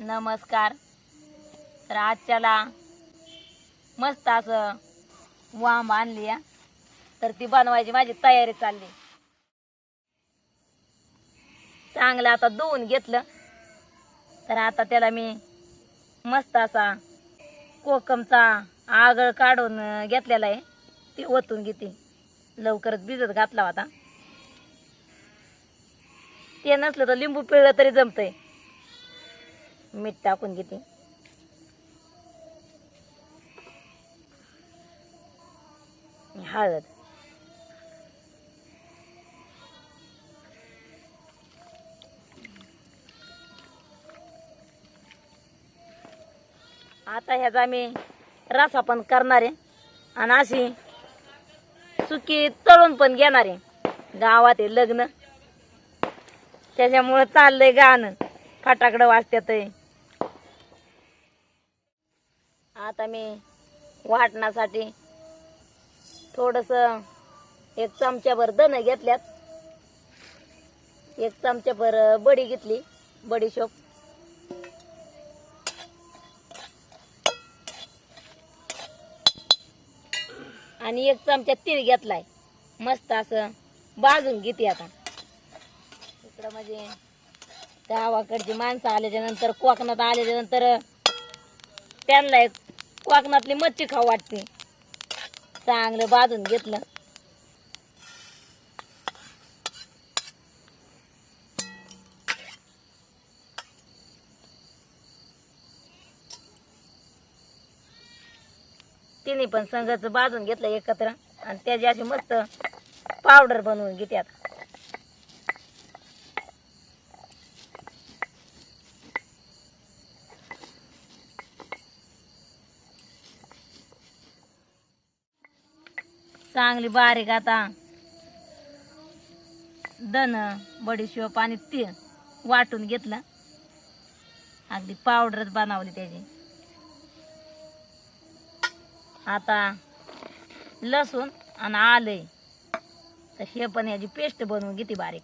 नमस्कार. तर आजच्याला मस्त असं वाम आणली या तर ती बनवायची माझी तयारी चालली. चांगलं आता धुवून घेतलं. तर आता त्याला मी मस्त असा कोकमचा आगळ काढून घेतलेला आहे. ती ओतून घेते. लवकरच भिजत घातला होता. ते नसलं तर लिंबू पिळलं तरी जमतंय. मीठ टाकून घेते. हळद. आता ह्याचा मी रसा पण करणार आहे. आणि अशी सुकी तळून पण घेणार आहे. गावात आहे लग्न. त्याच्यामुळं चाललंय गाणं. फटाकडं वाजत्यात आता मी वाटण्यासाठी थोडस एक चमच्याभर दणं घेतल्यात. एक चमच्याभर बडी घेतली बडीशोप आणि एक चमचा तीळ घेतलाय. मस्त असं भाजून घेते आता. इकडं म्हणजे गावाकडची माणसं आल्याच्यानंतर कोकणात आल्याच्यानंतर त्यांना एक कोकणातली मच्छी खाऊ वाटते. चांगलं भाजून घेतलं. तिने पण संघाचं भाजून घेतलं एकत्र. आणि त्याची अशी मस्त पावडर बनवून घेते आता चांगली बारीक आता. दन बडीशोप आणि तीळ वाटून घेतलं. अगदी पावडरच बनवली त्याची. आता लसूण आणि आलंय तर हे पण याची पेस्ट बनवून घेते बारीक.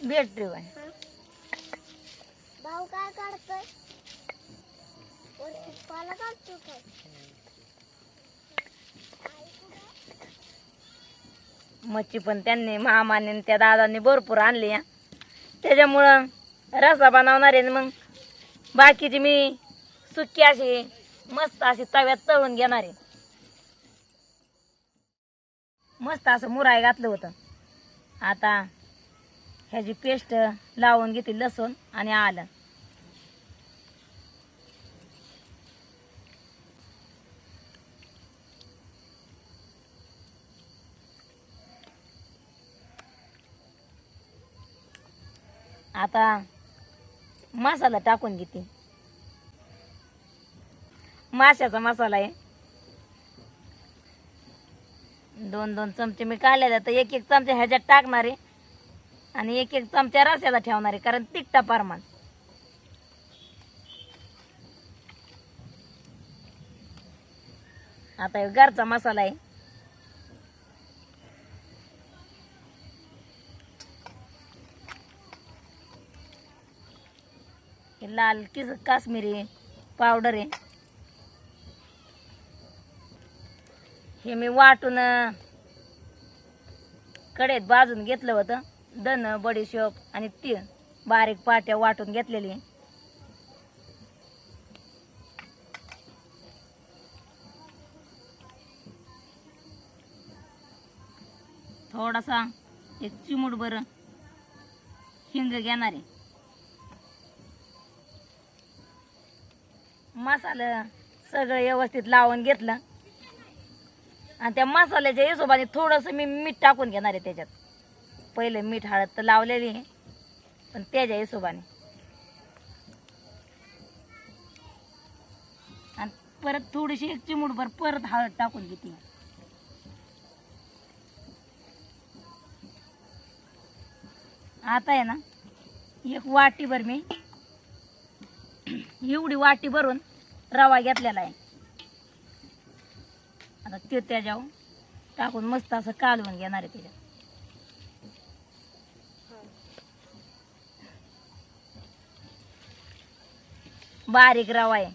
बॅटरी आहे भाऊ काय काढतोय पाला काढतो काय? मच्छी पण त्यांनी मामाने आणि त्या दादांनी भरपूर आणली या त्याच्यामुळं रसा बनवणार आहे मग. बाकीची मी सुकी अशी मस्त अशी तव्यात तळून घेणार आहे. मस्त असं मुराय घातलं होतं. आता ह्याची पेस्ट लावून घेते लसूण आणि आलं. आता मसाला टाकून घेते. माशाचा मसाला आहे. दोन दोन चमचे मी काढले तर एक एक चमचे ह्याच्यात टाकणार आहे. आणि एक एक चमचा रस्याला ठेवणार आहे कारण तिखटा प्रमाण. आता घरचा मसाला आहे. हे लाल किस काश्मीरी पावडर आहे. हे मी वाटून कडेत भाजून घेतलं होतं. दन बडीशोप आणि तीळ बारीक पाट्या वाटून घेतलेली. थोडासा एक चिमूट बरं हिंग घेणार आहे. मसाला सगळं व्यवस्थित लावून घेतलं. आणि त्या मसाल्याच्या हिशोबाने थोडंसं मी मीठ टाकून घेणार आहे त्याच्यात. पहिले मीठ हळद तर लावलेली आहे पण त्याच्या हिशोबाने. आणि परत थोडीशी एक चिमुटभर परत हळद टाकून घेते. आता आहे ना एक वाटीभर मी एवढी वाटी भरून रवा घेतलेला आहे. आता ते त्याच्यावर टाकून मस्त असं कालवून घेणार आहे त्याच्यात. बारीक रवा आहे.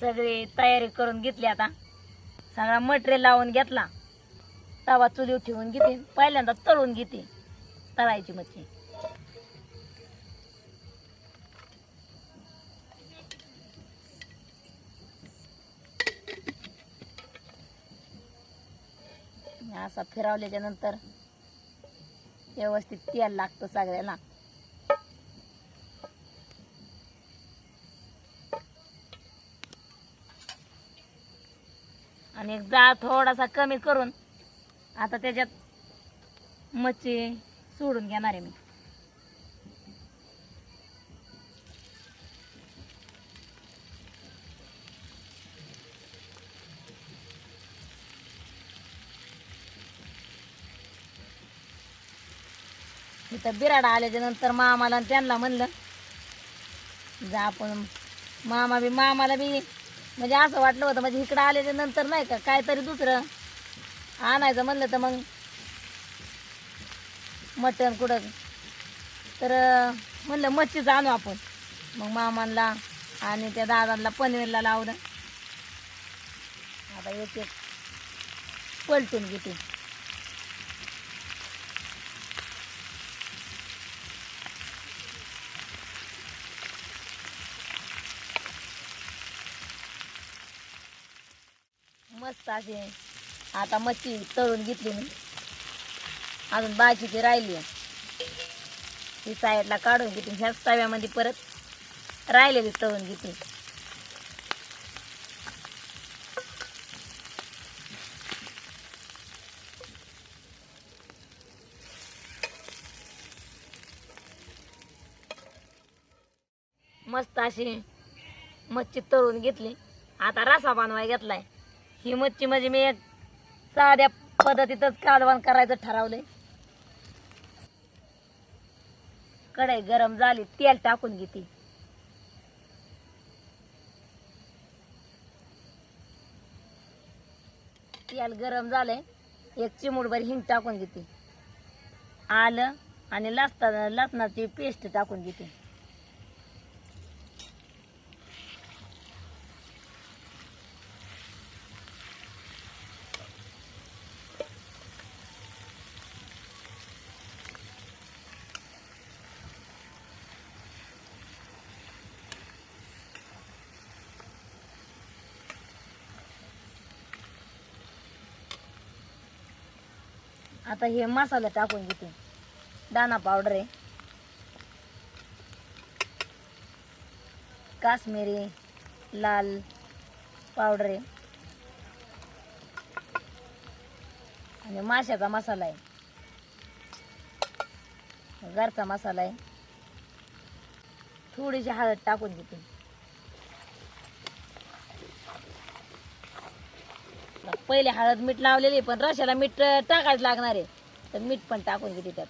सगळी तयारी करून घेतली आता. सगळा मटेरियल लावून घेतला. तवा चुलीव ठेवून घेते. पहिल्यांदा तळून घेते. तळायची मच्छी. असा फिरवल्याच्या नंतर व्यवस्थित तेल लागतं सगळ्याला आणि एक जाळ थोडासा कमी करून आता त्याच्यात मच्छी सोडून घेणार आहे मी. इथं बिराड आल्याच्यानंतर मामाला आणि त्यांना म्हणलं जा आपण मामा बी मामाला बी म्हणजे असं वाटलं होतं म्हणजे इकडं आल्याच्यानंतर नाही का काहीतरी दुसरं आणायचं म्हणलं तर मग मटण कुठं? तर म्हणलं मच्छीच आणू आपण. मग मामांना आणि त्या दादांना पनवेलला लावलं. आता एक एक पलटून घेते. मस्त असे. आता मच्छी तळून घेतली मी. अजून भाजीची राहिली. ती साईडला काढून घेते. ह्याच तव्यामध्ये परत राहिलेली तळून घेते. मस्त अशी मच्छी तळून घेतली. आता रसा बनवाय घेतलाय. ही मच्छी म्हणजे मी एक साध्या पद्धतीतच कालवण करायचं ठरवलंय. कढई गरम झाली तेल टाकून घेते. तेल गरम झालंय एक चिमूटभर हिंग टाकून घेते. आलं आणि लसता लसणाची पेस्ट टाकून घेते. आता हे मसाला टाकून घेते. दाना पावडर आहे. काश्मीरी लाल पावडर आहे. आणि माशाचा मसाला आहे. घरचा मसाला आहे. थोडीशी हळद टाकून घेते. पहिले हळद मीठ लावलेली पण रशाला मीठ टाकायच लागणार आहे. तर मीठ पण टाकून घेते त्यात.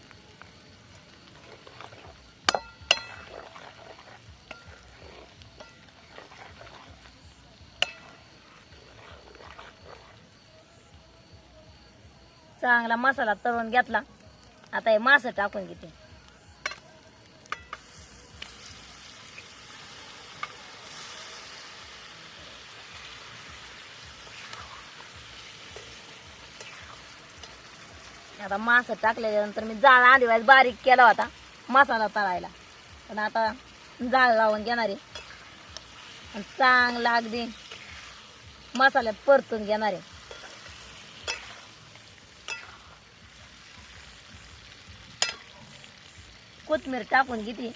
चांगला मसाला तळून घेतला. आता हे मासं टाकून घेते. आता मासं टाकल्यानंतर मी जाळ आधी बारीक केला होता मसाला तळायला. पण आता जाळ लावून घेणार आहे. आणि चांगला अगदी मसाल्यात परतून घेणार आहे. कोथमीर टाकून घेते.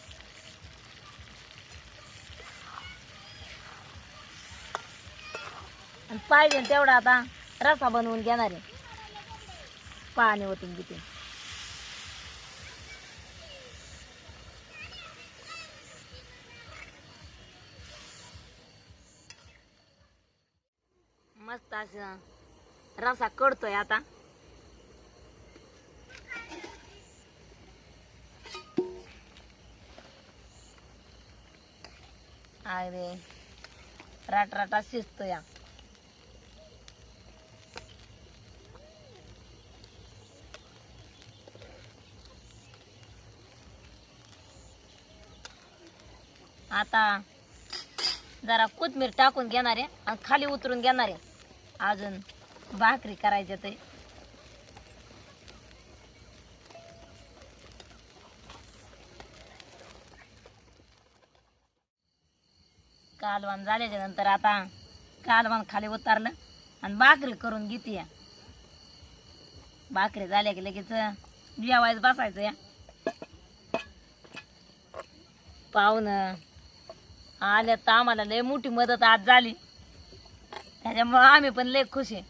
आणि पाहिजे तेवढा आता रसा बनवून घेणार आहे. पाणी ओतून घेते. मस्त असं रसा कडतोय आता. अरे राट राटा शिजतो या आता जरा कोथमीर टाकून घेणार आहे आणि खाली उतरून घेणार आहे. अजून भाकरी करायच्या ते. कालवण झाल्याच्यानंतर आता कालवण खाली उतारलं आणि भाकरी करून घेते भाकरी झाल्या की लगेच जेवायच बसायचं या. पाहुणं आल्या तर आम्हाला लय मोठी मदत आज झाली. त्याच्यामुळं आम्ही पण लय खुश आहे.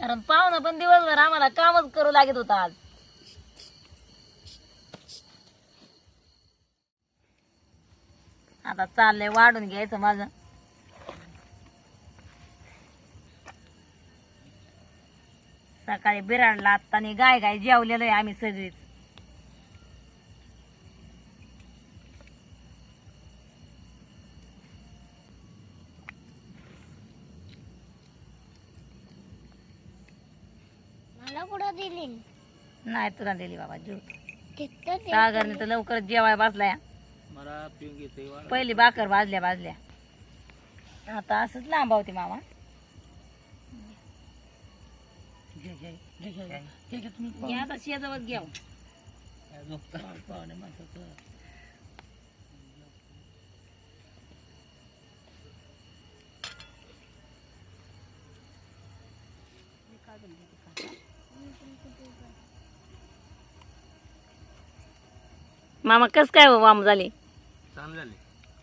कारण पाहुणं पण दिवसभर आम्हाला कामच करू लागत होता आज. आता चाललंय वाढून घ्यायचं माझं. सकाळी बिराडला आत्ता आणि गाय गाय जेवलेलो आहे आम्ही सगळीच मला कुठं दिली. नाही तुला दिली बाबा जीव तिथं. सागरने तर लवकर जेवाय बसलाय. मला पिऊन घेते वाढ. पहिली भाकर भाजल्या भाजल्या. आता असंच लांब होती मामा. आता शेजावत घ्या पाहुणे माणसाचं मामा कस काय हो वाम झाली? चांगले झाले.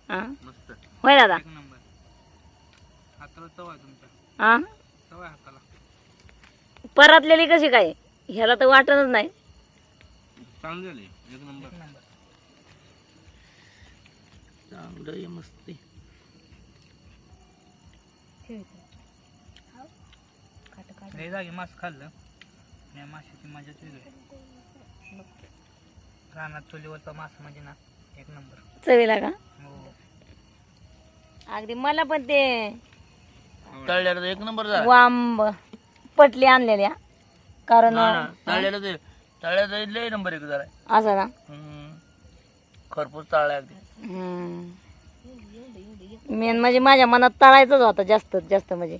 हा? मस्त. होय दादा? एक नंबर. हाताला चव आहे तुमच्या हा? चव आहे हाताला. परतलेली कशी काय? ह्याला तर वाटतच नाही. चांगले झाले. एक नंबर. चांगलं आहे मस्त लय जागी मास खाल्लं. या माशाची मजाच वेगळी. रानात चुलीवरचा मास म्हणजे ना एक नंबर चवीला का? हो. अगदी मला पण ते तळल्याला एक नंबर वांब पटली आणलेल्या कारण तळल्याला ते तळल्याचा लय नंबर एक जरा असं ना खरपूस तळल्या अगदी. मेन म्हणजे माझ्या मनात तळायचंच होतं जास्त जास्त म्हणजे.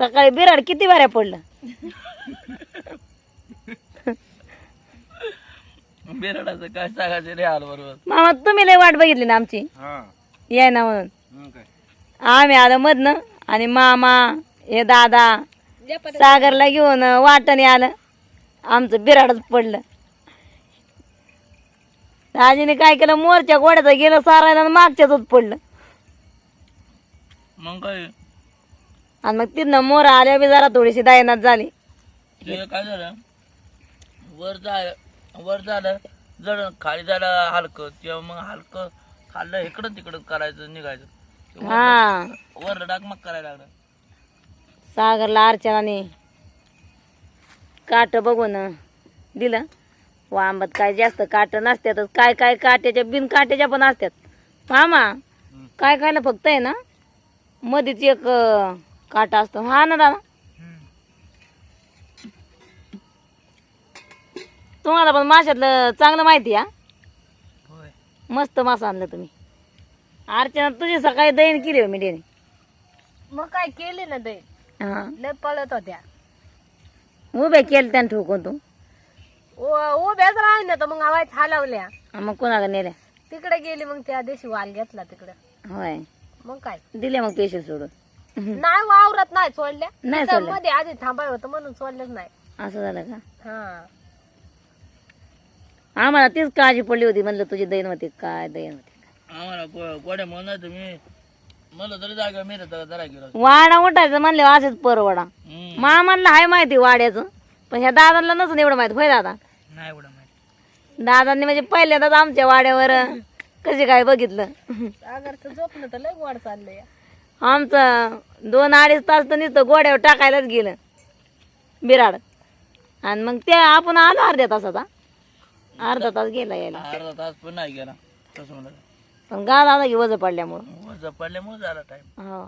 सकाळी बिराड किती वाऱ्या पडलं? बेरडाचं काय सांगायचं रे हाल बरोबर. मामा तुम्ही लय वाट बघितली ना आमची. हा. याय ना म्हणून. मग काय? आम्ही आलो मधनं आणि मामा हे दादा सागरला घेऊन वाटणे आलं. आमचं बिराडच पडलं. आजीने काय केलं? मोरच्या गोड्याचं गेलं सारायला आणि मागच्याच पडलं. मग काय? आणि मग तिथनं मोर आल्या बी जरा थोडीशी दायनात झाली. ते काय झालं? वर जाय वर झालं जड खाली झालं हलकं तेव्हा मग हलकं खाल्लं इकडं तिकडं करायचं निघायचं. ते वर- हा. वर मग करायला लागलं. सागरला अर्चनाने काट बघून दिलं. वांबत काय जास्त काट नसतातच काय काय काट्याच्या बिन काट्याच्या पण असतात मामा काय काय ना फक्त आहे ना? मध्येच एक अं, काटा असतो. हा ना दादा. तुम्हाला पण माशातलं चांगलं माहिती आहे हा? होय. मस्त मासा आणलं तुम्ही. अर्चना तुझी सकाळी दैन केली हो मिठीने? मग काय केले ना ते हा. लय पळत होत्या. उभे केले त्यानं ठोकून तू. उभ्याच राही ना तर मग आवाज हलवल्या. हा, मग कोणाला नेल्या? तिकडे गेली मग त्या दिवशी वाल घेतला तिकडे. होय. मग काय? दिले मग पेशल सोडून. नाही वावरत नाही सोडल्या. नाही तिथं मध्ये आधी थांबाय होतं म्हणून सोडलंच नाही. असं झालं का? हा. आम्हाला तीच काळजी पडली होती म्हणलं तुझी दैन होती काय दैन होती आम्हाला गो- गोड्या म्हणून तुम्ही. मला तरी जागा मी जरा गेलो वाडा उठायचं म्हणले असेच परवडा. हम्म. मामाला हाय माहिती वाड्याचं पण ह्या दादांना नसून एवढं माहिती होय दादा? नाही एवढं माहिती. दादांनी म्हणजे पहिल्यांदाच आमच्या वाड्यावर कशी काय बघितलं? सागरचं झोपणं तर लय गोड चाललंय. आमचं दोन अडीच तास तर नुसतं गोड्यावर टाकायलाच गेलं. बिराड. आणि मग ते आपण आलो अर्ध्या तासात हा? अर्धा तास गेला यायला. अर्धा तास पण नाही गेला. तसं म्हणलं पण गाल आला की वज पडल्यामुळं. वजा पडल्यामुळे झाला टाइम हो.